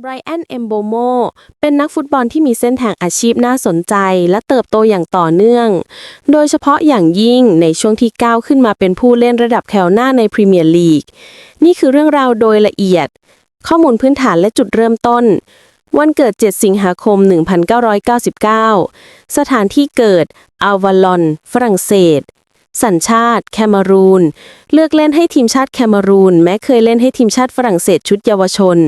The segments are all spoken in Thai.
ไบรอัน เอมโบโม เป็นนักฟุตบอลที่มีเส้นทางอาชีพน่าสนใจ และเติบโตอย่างต่อเนื่อง โดยเฉพาะอย่างยิ่งในช่วงที่ก้าวขึ้นมาเป็นผู้เล่นระดับแถวหน้าในพรีเมียร์ลีก นี่คือเรื่องราวโดยละเอียด ข้อมูลพื้นฐานและจุดเริ่มต้น วันเกิด 7 สิงหาคม 1999 สถานที่เกิดอัลวาลอน ฝรั่งเศส สัญชาติ แคนารูน เลือกเล่นให้ทีมชาติแคนารูน แม้เคยเล่นให้ทีมชาติฝรั่งเศสชุดเยาวชน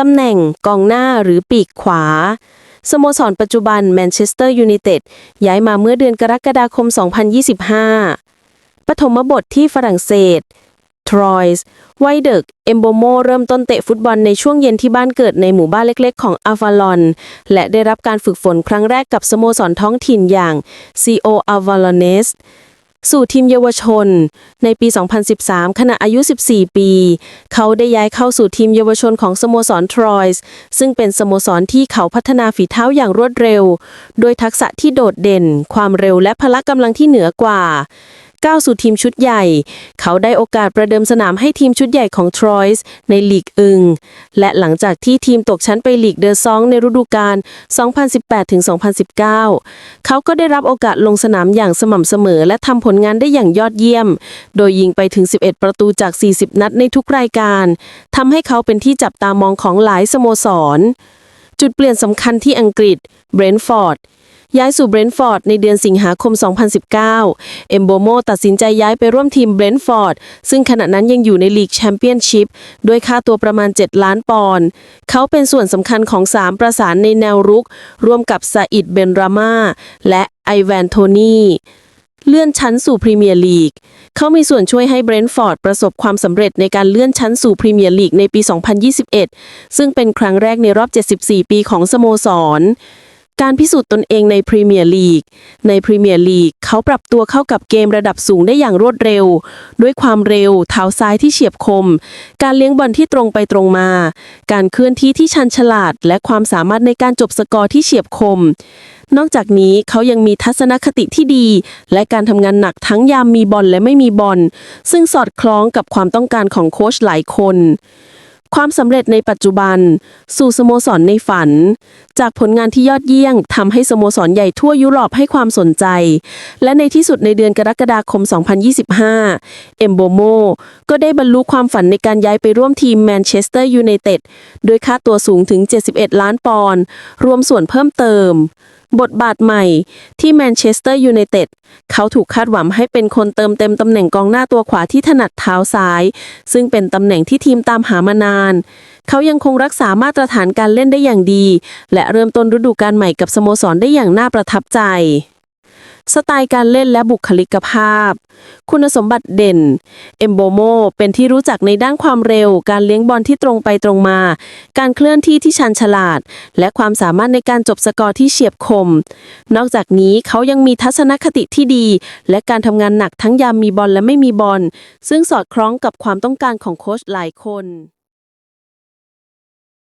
ตำแหน่งกองหน้าหรือปีกขวา สโมสรปัจจุบันแมนเชสเตอร์ยูไนเต็ดย้ายมาเมื่อเดือนกรกฎาคม 2025 ปฐมบทที่ฝรั่งเศสทรอยส์ไวเดกเอมโบโมเริ่มต้นเตะฟุตบอลในช่วงเย็นที่บ้านเกิดในหมู่บ้านเล็กๆ ของอาฟาลอน และได้รับการฝึกฝนครั้งแรกกับสโมสรท้องถิ่นอย่าง CO a v a l o n e s สู่ สู่ทีมเยาวชน ในปี 2013 ขณะอายุ 14 ปี เขาได้ย้ายเข้าสู่ทีมเยาวชนของสโมสรทรอยส์ซึ่งเป็นสโมสรที่เขาพัฒนาฝีเท้าอย่างรวดเร็ว โดยทักษะที่โดดเด่น ความเร็วและพละกำลังที่เหนือกว่า ก้าวสู่ทีมชุดใหญ่ เขาได้โอกาสประเดิมสนามให้ทีมชุดใหญ่ของทรอยส์ในลีกอึง และหลังจากที่ทีมตกชั้นไปลีกเดอซองในฤดูกาล 2018-2019 เขาก็ได้รับโอกาสลงสนามอย่างสม่ำเสมอ และทำผลงานได้อย่างยอดเยี่ยม โดยยิงไปถึง 11 ประตูจาก 40 นัดในทุกรายการทำให้เขาเป็นที่จับตามองของหลายสโมสร จุดเปลี่ยนสำคัญที่อังกฤษเบรนฟอร์ด ย้ายสู่เบรนท์ฟอร์ดในเดือนสิงหาคม 2019 เอมโบโมตัดสินใจย้ายไปร่วมทีมเบรนท์ฟอร์ดซึ่งขณะนั้นยังอยู่ในลีกแชมเปี้ยนชิพด้วยค่าตัวประมาณ 7 ล้านปอนด์เขาเป็นส่วนสำคัญของ 3 ประสานในแนวรุก ร่วมกับซาอิดเบนรามาและไอแวนโทนีเลื่อนชั้นสู่พรีเมียร์ลีก เขามีส่วนช่วยให้เบรนท์ฟอร์ดประสบความสำเร็จในการเลื่อนชั้นสู่พรีเมียร์ลีกในปี 2021 ซึ่งเป็นครั้งแรกในรอบ 74 ปีของสโมสร การพิสูจน์ตนเองในพรีเมียร์ลีก ในพรีเมียร์ลีกเขาปรับตัวเข้ากับเกมระดับสูงได้อย่างรวดเร็ว ด้วยความเร็ว เท้าซ้ายที่เฉียบคม การเลี้ยงบอลที่ตรงไปตรงมา การเคลื่อนที่ที่ชันฉลาด และความสามารถในการจบสกอร์ที่เฉียบคม นอกจากนี้เขายังมีทัศนคติที่ดี และการทำงานหนักทั้งยามมีบอลและไม่มีบอลซึ่งสอดคล้องกับความต้องการของโค้ชหลายคน ความสำเร็จในปัจจุบัน สู่สโมสรในฝัน จากผลงานที่ยอดเยี่ยงทำให้สโมสรใหญ่ทั่วยุโรปให้ความสนใจ และในที่สุดในเดือนกรกฎาคม 2025 เอมโบโมก็ได้บรรลุความฝันในการย้ายไปร่วมทีมแมนเชสเตอร์ยูไนเต็ดด้วยค่าตัวสูงถึง 71 ล้านปอนด์รวมส่วนเพิ่มเติมบทบาทใหม่ที่แมนเชสเตอร์ยูไนเต็ดเขาถูกคาดหวังให้เป็นคนเติมเต็มตำแหน่งกองหน้าตัวขวาที่ถนัดเท้าซ้าย ซึ่งเป็นตำแหน่งที่ทีมตามหามานาน เขายังคงรักษามาตรฐานการเล่นได้อย่างดี และเริ่มต้นฤดูกาลใหม่กับสโมสรได้อย่างน่าประทับใจ สไตล์การเล่นและบุคลิกภาพ คุณสมบัติเด่น เอมโบโมเป็นที่รู้จักในด้านความเร็ว การเลี้ยงบอลที่ตรงไปตรงมา การเคลื่อนที่ที่ชันฉลาด และความสามารถในการจบสกอร์ที่เฉียบคม นอกจากนี้เขายังมีทัศนคติที่ดี และการทำงานหนักทั้งยามมีบอลและไม่มีบอล ซึ่งสอดคล้องกับความต้องการของโค้ชหลายคน